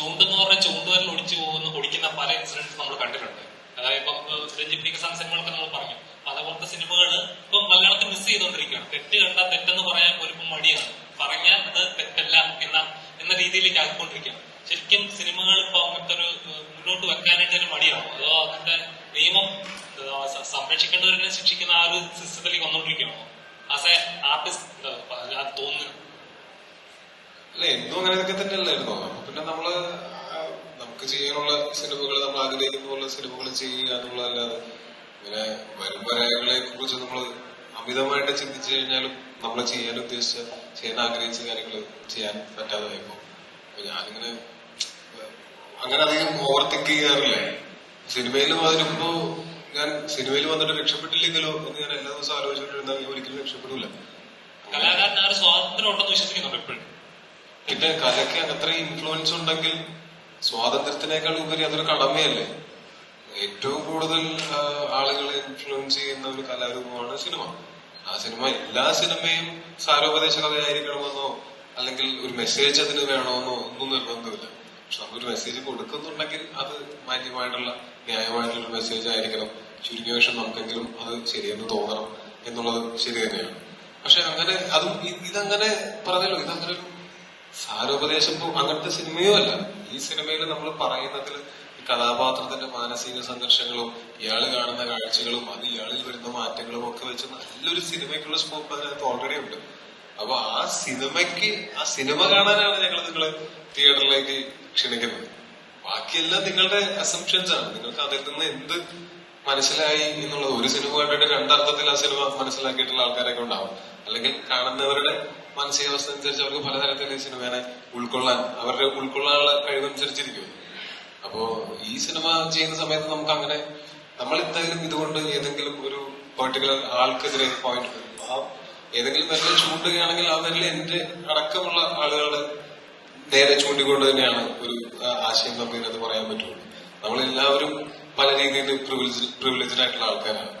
ചൂണ്ടെന്ന് പറഞ്ഞ ചൂണ്ടുവരൽ ഒടിച്ചു പോകുന്ന ഒടിക്കുന്ന പല ഇൻസിഡൻസ് നമ്മൾ കണ്ടിട്ടുണ്ട്. അതായത് ഇപ്പൊ കിസാൻ സിനിമകളൊക്കെ നമ്മൾ പറഞ്ഞു. അതുപോലത്തെ സിനിമകൾ ഇപ്പൊ മലയാളത്തിൽ മിസ് ചെയ്തുകൊണ്ടിരിക്കുകയാണ്. തെറ്റ് കണ്ടാൽ തെറ്റെന്ന് പറയാൻ ഒരു മടിയാണ്. പറഞ്ഞാൽ അത് തെറ്റല്ല എന്ന എന്ന രീതിയിലേക്ക് ആക്കിക്കൊണ്ടിരിക്കുകയാണ് ശരിക്കും സിനിമകൾ ഇപ്പൊ അങ്ങനത്തെ ഒരു മുന്നോട്ട് വെക്കാനായിട്ട് ഒരു മടിയാണ്? അതോ അങ്ങനത്തെ നിയമം സംരക്ഷിക്കേണ്ടവരെ ശിക്ഷിക്കുന്ന ആ ഒരു സിസ്റ്റത്തിലേക്ക് വന്നുകൊണ്ടിരിക്കുകയാണോ ആസ് എ ആർട്ടിസ്റ്റ് തോന്നുന്നു അല്ല എന്തോ അങ്ങനെയൊക്കെ തന്നെയല്ലായിരുന്നോ പിന്നെ നമ്മൾ നമുക്ക് ചെയ്യാനുള്ള സിനിമകൾ നമ്മൾ ആഗ്രഹിക്കുന്ന പോലെ സിനിമകൾ ചെയ്യുക എന്നുള്ളതല്ലാതെ ഇങ്ങനെ വരും പരാതികളെ കുറിച്ച് നമ്മൾ അമിതമായിട്ട് ചിന്തിച്ചു കഴിഞ്ഞാലും നമ്മൾ ചെയ്യാൻ ഉദ്ദേശിച്ച ചെയ്യാൻ ആഗ്രഹിച്ച കാര്യങ്ങൾ ചെയ്യാൻ പറ്റാതെ ആയിപ്പോ. അപ്പൊ ഞാനിങ്ങനെ അങ്ങനെ അധികം ഓവർ തിങ്ക് ചെയ്യാറില്ല. സിനിമയിൽ വരുമ്പോ ഞാൻ സിനിമയിൽ വന്നിട്ട് രക്ഷപ്പെട്ടില്ലെങ്കിലോ എന്ന് ഞാൻ എല്ലാ ദിവസവും ആലോചിച്ചിട്ടുണ്ടെങ്കിൽ ഒരിക്കലും രക്ഷപ്പെടില്ല സ്വാതന്ത്ര്യം ഉണ്ടെന്ന് വിശ്വസിക്കുന്നുണ്ട് എപ്പോഴും? പിന്നെ കലയ്ക്ക് അത്രയും ഇൻഫ്ലുവൻസ് ഉണ്ടെങ്കിൽ സ്വാതന്ത്ര്യത്തിനേക്കാൾ ഉപരി അതൊരു കടമയല്ലേ? ഏറ്റവും കൂടുതൽ ആളുകളെ ഇൻഫ്ലുവൻസ് ചെയ്യുന്ന ഒരു കലാരൂപമാണ് സിനിമ. ആ സിനിമ എല്ലാ സിനിമയും സാരോപദേശ കഥയായിരിക്കണമെന്നോ അല്ലെങ്കിൽ ഒരു മെസ്സേജ് അതിന് വേണമെന്നോ ഒന്നും നിർബന്ധമില്ല. പക്ഷെ നമ്മളൊരു മെസ്സേജ് കൊടുക്കുന്നുണ്ടെങ്കിൽ അത് മാന്യമായിട്ടുള്ള ന്യായമായിട്ടുള്ള മെസ്സേജ് ആയിരിക്കണം. ചുരുങ്ങിയ പക്ഷം നമുക്കെങ്കിലും അത് ശരിയെന്ന് തോന്നണം എന്നുള്ളത് ശരി തന്നെയാണ്. പക്ഷെ അങ്ങനെ അതും ഇതങ്ങനെ പറഞ്ഞല്ലോ ഇതങ്ങനെ ഒരു സാരോപദേശം അങ്ങനത്തെ സിനിമയോ അല്ല. ഈ സിനിമയിൽ നമ്മൾ പറയുന്നതിൽ ഈ കഥാപാത്രത്തിന്റെ മാനസിക സംഘർഷങ്ങളും ഇയാൾ കാണുന്ന കാഴ്ചകളും അത് ഇയാളിൽ വരുന്ന മാറ്റങ്ങളും ഒക്കെ വെച്ച് നല്ലൊരു സിനിമയ്ക്കുള്ള സ്കോപ്പ് അതിനകത്ത് ഓൾറെഡി ഉണ്ട്. അപ്പൊ ആ സിനിമയ്ക്ക് ആ സിനിമ കാണാനാണ് ഞങ്ങൾ നിങ്ങളെ തിയേറ്ററിലേക്ക് ക്ഷണിക്കുന്നത്. ബാക്കിയെല്ലാം നിങ്ങളുടെ അസംഷൻസ് ആണ്. നിങ്ങൾക്ക് അതിൽ നിന്ന് എന്ത് മനസ്സിലായി എന്നുള്ളത് ഒരു സിനിമ കണ്ടിട്ട് രണ്ടർത്ഥത്തിൽ ആ സിനിമ മനസ്സിലാക്കിയിട്ടുള്ള ആൾക്കാരൊക്കെ ഉണ്ടാവും. അല്ലെങ്കിൽ കാണുന്നവരുടെ മാനസികാവസ്ഥ അനുസരിച്ച് അവർക്ക് പലതരത്തിൽ ഈ സിനിമയെ ഉൾക്കൊള്ളാൻ അവരുടെ ഉൾക്കൊള്ളാനുള്ള കഴിവനുസരിച്ചിരിക്കും. അപ്പോ ഈ സിനിമ ചെയ്യുന്ന സമയത്ത് നമുക്ക് അങ്ങനെ നമ്മൾ എന്തായാലും ഇതുകൊണ്ട് ഏതെങ്കിലും ഒരു പെർട്ടിക്കുലർ ആൾക്കെതിരെ പോയിന്റ് ആ ഏതെങ്കിലും പേരിൽ ചൂണ്ടുകയാണെങ്കിൽ ആ വിരൽ എന്റെ അടക്കമുള്ള ആളുകളുടെ നേരെ ചൂണ്ടിക്കൊണ്ട് തന്നെയാണ് ഒരു ആശയം നമുക്ക് ഇതിനകത്ത് പറയാൻ പറ്റുള്ളൂ. നമ്മളെല്ലാവരും പല രീതിയിൽ പ്രിവിലേജ് പ്രിവിലേജ്ഡ് ആയിട്ടുള്ള ആൾക്കാരാണ്.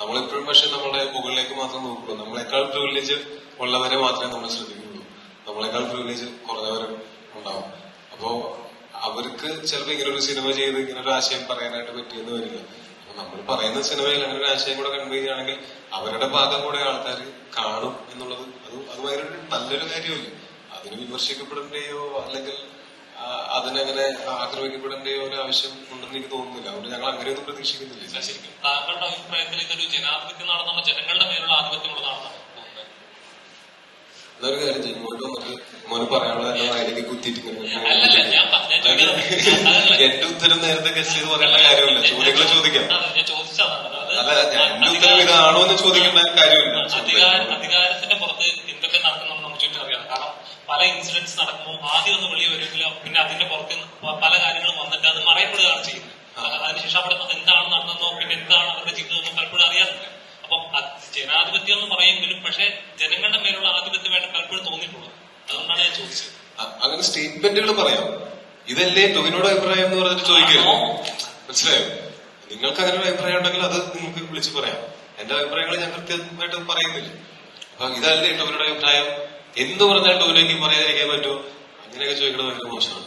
നമ്മളെപ്പോഴും പക്ഷെ നമ്മുടെ മുകളിലേക്ക് മാത്രം നോക്കുള്ളൂ. നമ്മളെക്കാൾ പ്രിവിലേജ് ഉള്ളവരെ മാത്രമേ നമ്മൾ ശ്രദ്ധിക്കുള്ളൂ നമ്മളെക്കാൾ പ്രിവിലേജ് കുറഞ്ഞവരും ഉണ്ടാവും. അപ്പോ അവർക്ക് ചിലപ്പോൾ ഇങ്ങനെ ഒരു സിനിമ ചെയ്ത് ഇങ്ങനെ ഒരു ആശയം പറയാനായിട്ട് പറ്റിയെന്ന് വരില്ല. അപ്പൊ നമ്മൾ പറയുന്ന സിനിമയിൽ അങ്ങനെ ഒരു ആശയം കൂടെ കൺവേ ചെയ്യുകയാണെങ്കിൽ അവരുടെ ഭാഗം കൂടെ ആൾക്കാർ കാണും എന്നുള്ളത് അത് അത് ഭയങ്കര നല്ലൊരു കാര്യമല്ലേ. അതിന് വിമർശിക്കപ്പെടേണ്ടയോ? അല്ലെങ്കിൽ അതിനങ്ങനെ ആഗ്രഹിക്കപ്പെടേണ്ട ഒരു ആവശ്യം ഉണ്ടെന്ന് എനിക്ക് തോന്നുന്നില്ല. അതുകൊണ്ട് ഞങ്ങൾ അങ്ങനെയൊന്നും പ്രതീക്ഷിക്കുന്നില്ല ശരിക്കും. താങ്കളുടെ അഭിപ്രായത്തിൽ ഇതൊരു ജനാധിപത്യം നടത്തുന്ന ജനങ്ങളുടെ മേലുള്ള ആധിപത്യമുള്ളതാണെന്നാണ് തോന്നുന്നത്. അതൊരു കാര്യം ചെയ്യും. മോന് വന്നിട്ട് മോന് പറയാനുള്ള കുത്തിയിട്ടുണ്ട് വായിലേക്ക് കുത്തിയിട്ട് എന്റെ ഉത്തരം നേരത്തെ കശ്മീർ ചെയ്ത് പറയേണ്ട കാര്യമില്ല. ചോദ്യങ്ങൾ ചോദിക്കാം. അല്ല എന്റെ ഉത്തരം ഇതാണോ എന്ന് ചോദിക്കേണ്ട കാര്യമില്ല. ആദ്യം ഒന്ന് വെളിയിൽ വരുമെങ്കിലും പിന്നെ അതിന്റെ പുറത്ത് പല കാര്യങ്ങളും വന്നിട്ട് അത് മറയപ്പെടുകയാണ് ചെയ്യുന്നത്. അത് അതിനുശേഷം അവിടെ എന്താണ് നടന്നതെന്നോ പിന്നെ എന്താണ് അവരുടെ ജീവിതം പലപ്പോഴും അറിയാറില്ല. അപ്പം ജനാധിപത്യം എന്ന് പറയുമെങ്കിലും പക്ഷെ ജനങ്ങളുടെ മേലുള്ള ആധിപത്യമായിട്ട് പലപ്പോഴും തോന്നിയിട്ടുള്ളത്. അതുകൊണ്ടാണ് ഞാൻ ചോദിച്ചത്. അങ്ങനെ സ്റ്റേറ്റ്മെന്റുകൾ പറയാം. ഇതല്ലേ ടൊവിനോട് അഭിപ്രായം എന്ന് പറഞ്ഞിട്ട് ചോദിക്കുമോ മനസ്സിലായോ? നിങ്ങൾക്ക് അങ്ങനെ ഒരു അഭിപ്രായം ഉണ്ടെങ്കിൽ അത് നിങ്ങൾക്ക് വിളിച്ച് പറയാം. എന്റെ അഭിപ്രായങ്ങൾ ഞാൻ കൃത്യമായിട്ട് പറയുന്നില്ല. അപ്പൊ ഇതല്ലേ ടൊവിനോട് അഭിപ്രായം? എന്ത് പറഞ്ഞാൽ ടൊവിനോയ്ക്ക് പറയാതിരിക്കാൻ പറ്റുമോ? അങ്ങനെയൊക്കെ ചോദിക്കുന്നത് ഭയങ്കര മോശമാണ്